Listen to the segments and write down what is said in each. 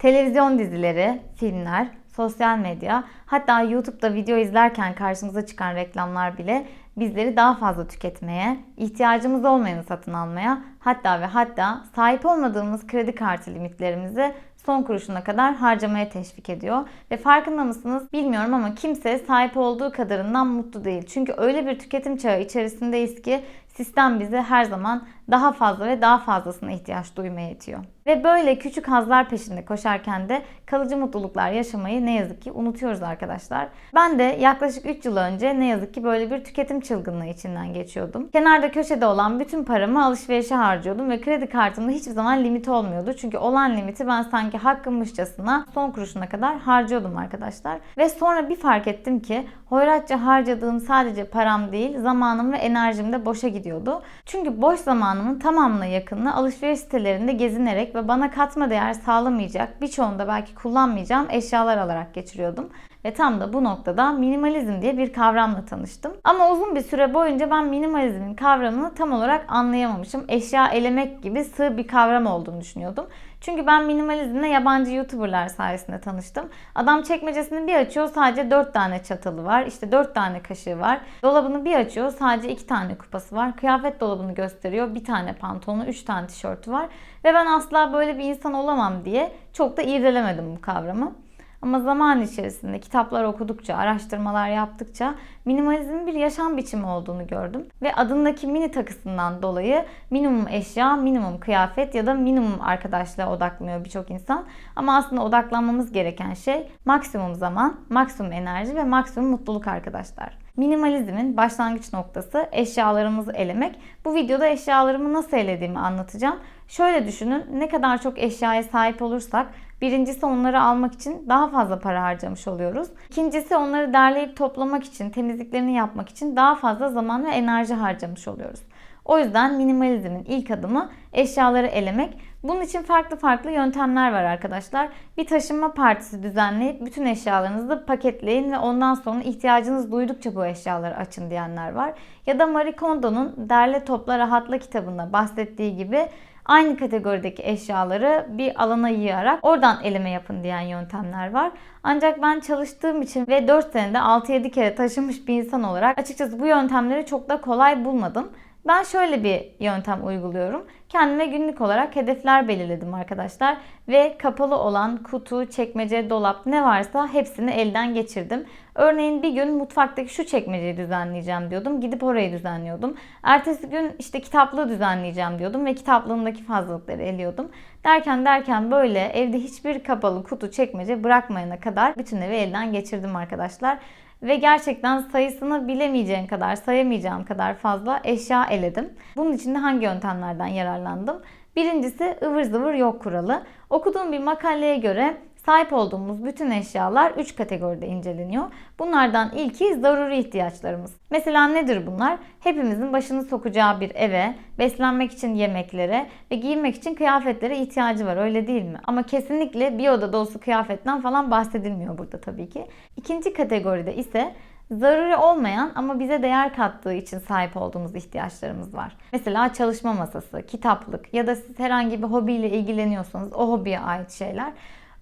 Televizyon dizileri, filmler, sosyal medya, hatta YouTube'da video izlerken karşımıza çıkan reklamlar bile bizleri daha fazla tüketmeye, ihtiyacımız olmayanı satın almaya, hatta ve hatta sahip olmadığımız kredi kartı limitlerimizi son kuruşuna kadar harcamaya teşvik ediyor. Ve farkında mısınız bilmiyorum ama kimse sahip olduğu kadarından mutlu değil. Çünkü öyle bir tüketim çağı içerisindeyiz ki sistem bize her zaman daha fazla ve daha fazlasına ihtiyaç duymaya itiyor. Ve böyle küçük hazlar peşinde koşarken de kalıcı mutluluklar yaşamayı ne yazık ki unutuyoruz arkadaşlar. Ben de yaklaşık 3 yıl önce ne yazık ki böyle bir tüketim çılgınlığı içinden geçiyordum. Kenarda köşede olan bütün paramı alışverişe harcıyordum ve kredi kartımda hiçbir zaman limit olmuyordu. Çünkü olan limiti ben sanki hakkımmışçasına son kuruşuna kadar harcıyordum arkadaşlar. Ve sonra bir fark ettim ki hoyratça harcadığım sadece param değil zamanım ve enerjim de boşa gidiyordu. Çünkü boş zamanımın tamamına yakınını alışveriş sitelerinde gezinerek ve bana katma değer sağlamayacak birçoğunda belki kullanmayacağım eşyalar alarak geçiriyordum. Ve tam da bu noktada minimalizm diye bir kavramla tanıştım. Ama uzun bir süre boyunca ben minimalizmin kavramını tam olarak anlayamamışım. Eşya elemek gibi sığ bir kavram olduğunu düşünüyordum. Çünkü ben minimalizmle yabancı YouTuber'lar sayesinde tanıştım. Adam çekmecesini bir açıyor sadece 4 tane çatalı var. işte 4 tane kaşığı var. Dolabını bir açıyor sadece 2 tane kupası var. Kıyafet dolabını gösteriyor. Bir tane pantolonu, 3 tane tişörtü var. Ve ben asla böyle bir insan olamam diye çok da irdelemedim bu kavramı. Ama zaman içerisinde kitaplar okudukça, araştırmalar yaptıkça minimalizmin bir yaşam biçimi olduğunu gördüm. Ve adındaki mini takısından dolayı minimum eşya, minimum kıyafet ya da minimum arkadaşlığa odaklanıyor birçok insan. Ama aslında odaklanmamız gereken şey maksimum zaman, maksimum enerji ve maksimum mutluluk arkadaşlar. Minimalizmin başlangıç noktası eşyalarımızı elemek. Bu videoda eşyalarımı nasıl elediğimi anlatacağım. Şöyle düşünün ne kadar çok eşyaya sahip olursak Birincisi onları almak için daha fazla para harcamış oluyoruz. İkincisi onları derleyip toplamak için, temizliklerini yapmak için daha fazla zaman ve enerji harcamış oluyoruz. O yüzden minimalizmin ilk adımı eşyaları elemek. Bunun için farklı farklı yöntemler var arkadaşlar. Bir taşınma partisi düzenleyip bütün eşyalarınızı paketleyin ve ondan sonra ihtiyacınız duydukça bu eşyaları açın diyenler var. Ya da Marie Kondo'nun Derle Topla Rahatla kitabında bahsettiği gibi aynı kategorideki eşyaları bir alana yığarak oradan eleme yapın diyen yöntemler var. Ancak ben çalıştığım için ve 4 senede 6-7 kere taşımış bir insan olarak açıkçası bu yöntemleri çok da kolay bulmadım. Ben şöyle bir yöntem uyguluyorum. Kendime günlük olarak hedefler belirledim arkadaşlar ve kapalı olan kutu, çekmece, dolap ne varsa hepsini elden geçirdim. Örneğin bir gün mutfaktaki şu çekmeceyi düzenleyeceğim diyordum. Gidip orayı düzenliyordum. Ertesi gün işte kitaplığı düzenleyeceğim diyordum ve kitaplığımdaki fazlalıkları eliyordum. Derken derken böyle evde hiçbir kapalı kutu, çekmece bırakmayana kadar bütün evi elden geçirdim arkadaşlar ve gerçekten sayısını bilemeyeceğim kadar, sayamayacağım kadar fazla eşya eledim. Bunun için de hangi yöntemlerden yararlandım? Birincisi ıvır zıvır yok kuralı. Okuduğum bir makaleye göre sahip olduğumuz bütün eşyalar 3 kategoride inceleniyor. Bunlardan ilki zaruri ihtiyaçlarımız. Mesela nedir bunlar? Hepimizin başını sokacağı bir eve, beslenmek için yemeklere ve giyinmek için kıyafetlere ihtiyacı var öyle değil mi? Ama kesinlikle bir oda dolusu kıyafetten falan bahsedilmiyor burada tabii ki. İkinci kategoride ise zaruri olmayan ama bize değer kattığı için sahip olduğumuz ihtiyaçlarımız var. Mesela çalışma masası, kitaplık ya da siz herhangi bir hobiyle ilgileniyorsanız o hobiye ait şeyler.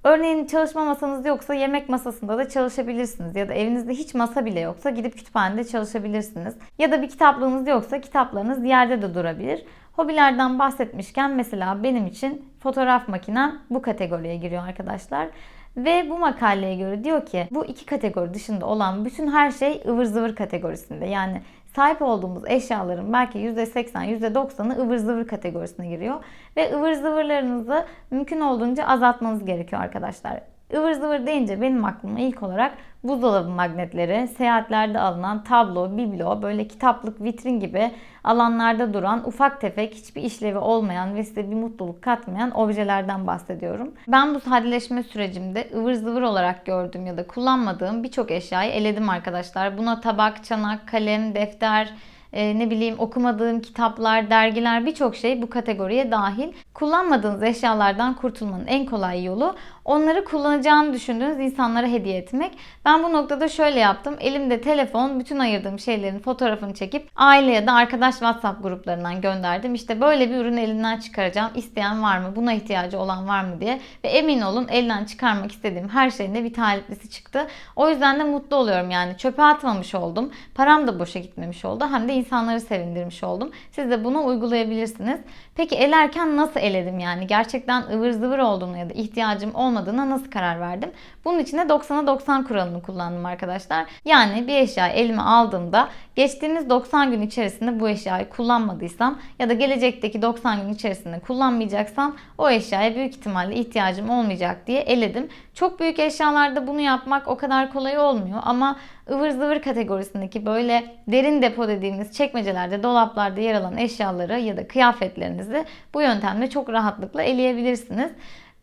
Örneğin çalışma masanız yoksa yemek masasında da çalışabilirsiniz. Ya da evinizde hiç masa bile yoksa gidip kütüphanede çalışabilirsiniz. Ya da bir kitaplığınız yoksa kitaplarınız yerde de durabilir. Hobilerden bahsetmişken mesela benim için fotoğraf makinem bu kategoriye giriyor arkadaşlar. Ve bu makaleye göre diyor ki bu iki kategori dışında olan bütün her şey ıvır zıvır kategorisinde. Yani sahip olduğumuz eşyaların belki %80, %90'ı ıvır zıvır kategorisine giriyor. Ve ıvır zıvırlarınızı mümkün olduğunca azaltmanız gerekiyor arkadaşlar. Ivır zıvır deyince benim aklıma ilk olarak buzdolabı magnetleri, seyahatlerde alınan tablo, biblo, böyle kitaplık, vitrin gibi alanlarda duran ufak tefek hiçbir işlevi olmayan ve size bir mutluluk katmayan objelerden bahsediyorum. Ben bu sadeleşme sürecimde ıvır zıvır olarak gördüğüm ya da kullanmadığım birçok eşyayı eledim arkadaşlar. Buna tabak, çanak, kalem, defter, e, ne bileyim okumadığım kitaplar, dergiler birçok şey bu kategoriye dahil. Kullanmadığınız eşyalardan kurtulmanın en kolay yolu onları kullanacağını düşündüğünüz insanlara hediye etmek. Ben bu noktada şöyle yaptım. Elimde telefon, bütün ayırdığım şeylerin fotoğrafını çekip aile ya da arkadaş WhatsApp gruplarından gönderdim. İşte böyle bir ürünü elinden çıkaracağım. İsteyen var mı? Buna ihtiyacı olan var mı diye. Ve emin olun elden çıkarmak istediğim her şeyin de bir taliplisi çıktı. O yüzden de mutlu oluyorum yani. Çöpe atmamış oldum. Param da boşa gitmemiş oldu. Hem de insanları sevindirmiş oldum. Siz de bunu uygulayabilirsiniz. Peki elerken nasıl eledim yani? Gerçekten ıvır zıvır olduğunu ya da ihtiyacım olmadığına nasıl karar verdim? Bunun için de 90'a 90 kuralını kullandım arkadaşlar. Yani bir eşyayı elime aldığımda geçtiğimiz 90 gün içerisinde bu eşyayı kullanmadıysam ya da gelecekteki 90 gün içerisinde kullanmayacaksam o eşyaya büyük ihtimalle ihtiyacım olmayacak diye eledim. Çok büyük eşyalarda bunu yapmak o kadar kolay olmuyor ama ıvır zıvır kategorisindeki böyle derin depo dediğimiz çekmecelerde, dolaplarda yer alan eşyaları ya da kıyafetlerinizi bu yöntemle çok rahatlıkla eleyebilirsiniz.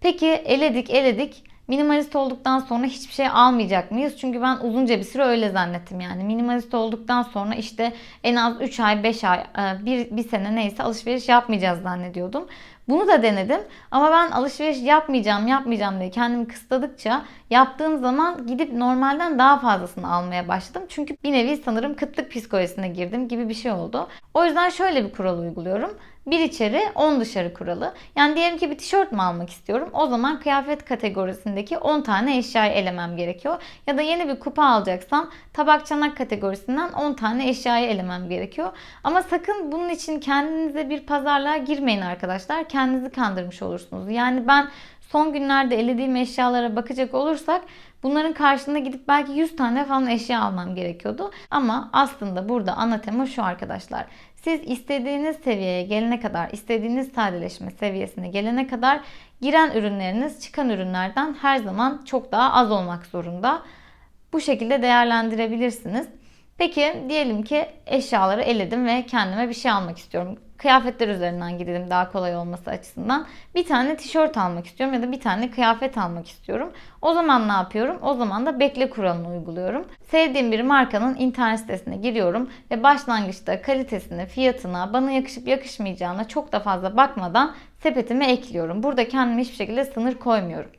Peki eledik eledik. Minimalist olduktan sonra hiçbir şey almayacak mıyız? Çünkü ben uzunca bir süre öyle zannettim yani. Minimalist olduktan sonra işte en az 3 ay, 5 ay, e, bir, bir sene neyse alışveriş yapmayacağız zannediyordum. Bunu da denedim ama ben alışveriş yapmayacağım, yapmayacağım diye kendimi kısıtladıkça yaptığım zaman gidip normalden daha fazlasını almaya başladım. Çünkü bir nevi sanırım kıtlık psikolojisine girdim gibi bir şey oldu. O yüzden şöyle bir kural uyguluyorum. Bir içeri 10 dışarı kuralı. Yani diyelim ki bir tişört mü almak istiyorum. O zaman kıyafet kategorisindeki 10 tane eşyayı elemem gerekiyor. Ya da yeni bir kupa alacaksam tabak çanak kategorisinden 10 tane eşyayı elemem gerekiyor. Ama sakın bunun için kendinize bir pazarlığa girmeyin arkadaşlar. Kendinizi kandırmış olursunuz. Yani ben son günlerde elediğim eşyalara bakacak olursak bunların karşılığında gidip belki 100 tane falan eşya almam gerekiyordu. Ama aslında burada ana tema şu arkadaşlar. Siz istediğiniz seviyeye gelene kadar, istediğiniz sadeleşme seviyesine gelene kadar giren ürünleriniz çıkan ürünlerden her zaman çok daha az olmak zorunda. Bu şekilde değerlendirebilirsiniz. Peki diyelim ki eşyaları eledim ve kendime bir şey almak istiyorum. Kıyafetler üzerinden gidelim daha kolay olması açısından. Bir tane tişört almak istiyorum ya da bir tane kıyafet almak istiyorum. O zaman ne yapıyorum? O zaman da bekle kuralını uyguluyorum. Sevdiğim bir markanın internet sitesine giriyorum ve başlangıçta kalitesine, fiyatına, bana yakışıp yakışmayacağına çok da fazla bakmadan sepetime ekliyorum. Burada kendime hiçbir şekilde sınır koymuyorum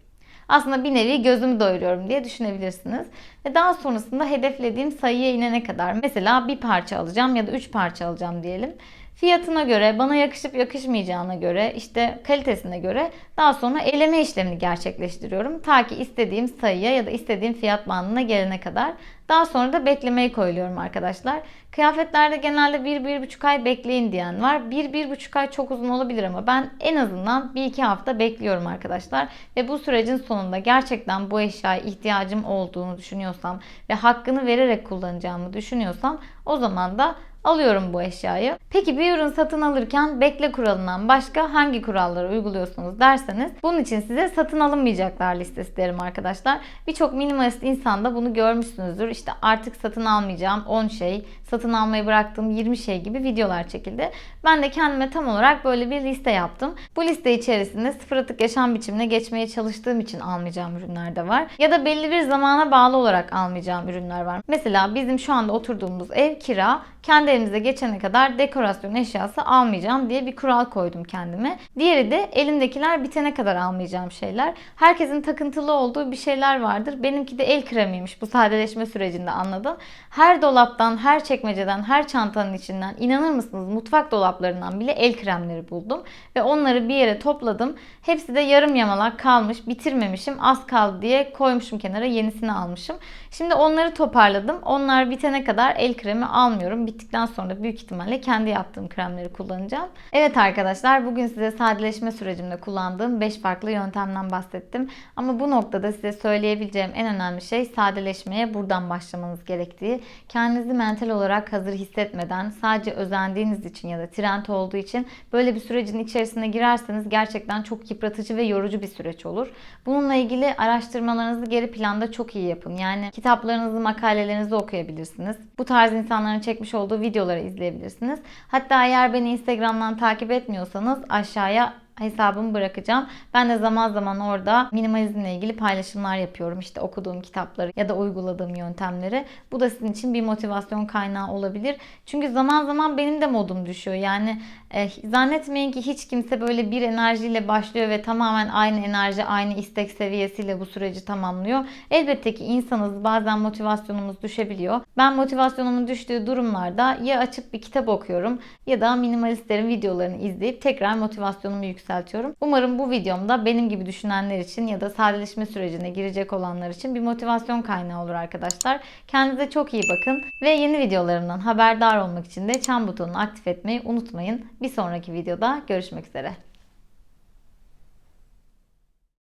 aslında bir nevi gözümü doyuruyorum diye düşünebilirsiniz. Ve daha sonrasında hedeflediğim sayıya inene kadar mesela bir parça alacağım ya da üç parça alacağım diyelim. Fiyatına göre, bana yakışıp yakışmayacağına göre, işte kalitesine göre daha sonra eleme işlemini gerçekleştiriyorum. Ta ki istediğim sayıya ya da istediğim fiyat bandına gelene kadar. Daha sonra da beklemeye koyuluyorum arkadaşlar. Kıyafetlerde genelde 1-1,5 ay bekleyin diyen var. 1-1,5 ay çok uzun olabilir ama ben en azından 1-2 hafta bekliyorum arkadaşlar. Ve bu sürecin sonunda gerçekten bu eşyaya ihtiyacım olduğunu düşünüyorsam ve hakkını vererek kullanacağımı düşünüyorsam o zaman da alıyorum bu eşyayı. Peki bir ürün satın alırken bekle kuralından başka hangi kuralları uyguluyorsunuz derseniz bunun için size satın alınmayacaklar listesi derim arkadaşlar. Birçok minimalist insanda bunu görmüşsünüzdür. İşte artık satın almayacağım 10 şey, satın almayı bıraktığım 20 şey gibi videolar çekildi. Ben de kendime tam olarak böyle bir liste yaptım. Bu liste içerisinde sıfır atık yaşam biçimine geçmeye çalıştığım için almayacağım ürünler de var. Ya da belli bir zamana bağlı olarak almayacağım ürünler var. Mesela bizim şu anda oturduğumuz ev kira. Kendi evimize geçene kadar dekorasyon eşyası almayacağım diye bir kural koydum kendime. Diğeri de elimdekiler bitene kadar almayacağım şeyler. Herkesin takıntılı olduğu bir şeyler vardır. Benimki de el kremiymiş bu sadeleşme sürecinde anladım. Her dolaptan, her çekmeceden, her çantanın içinden inanır mısınız mutfak dolaplarından bile el kremleri buldum. Ve onları bir yere topladım. Hepsi de yarım yamalak kalmış, bitirmemişim, az kaldı diye koymuşum kenara yenisini almışım. Şimdi onları toparladım. Onlar bitene kadar el kremi almıyorum. Bittikten sonra da büyük ihtimalle kendi yaptığım kremleri kullanacağım. Evet arkadaşlar bugün size sadeleşme sürecimde kullandığım 5 farklı yöntemden bahsettim. Ama bu noktada size söyleyebileceğim en önemli şey sadeleşmeye buradan başlamanız gerektiği. Kendinizi mental olarak hazır hissetmeden sadece özendiğiniz için ya da trend olduğu için böyle bir sürecin içerisine girerseniz gerçekten çok yıpratıcı ve yorucu bir süreç olur. Bununla ilgili araştırmalarınızı geri planda çok iyi yapın. Yani kitaplarınızı, makalelerinizi okuyabilirsiniz. Bu tarz insanların çekmiş olduğu videoları izleyebilirsiniz. Hatta eğer beni Instagram'dan takip etmiyorsanız aşağıya hesabımı bırakacağım. Ben de zaman zaman orada minimalizmle ilgili paylaşımlar yapıyorum. İşte okuduğum kitapları ya da uyguladığım yöntemleri. Bu da sizin için bir motivasyon kaynağı olabilir. Çünkü zaman zaman benim de modum düşüyor. Yani e, zannetmeyin ki hiç kimse böyle bir enerjiyle başlıyor ve tamamen aynı enerji, aynı istek seviyesiyle bu süreci tamamlıyor. Elbette ki insanız. Bazen motivasyonumuz düşebiliyor. Ben motivasyonumun düştüğü durumlarda ya açıp bir kitap okuyorum ya da minimalistlerin videolarını izleyip tekrar motivasyonumu yükseltiyorum. Umarım bu videomda benim gibi düşünenler için ya da sadeleşme sürecine girecek olanlar için bir motivasyon kaynağı olur arkadaşlar. Kendinize çok iyi bakın ve yeni videolarımdan haberdar olmak için de çan butonunu aktif etmeyi unutmayın. Bir sonraki videoda görüşmek üzere.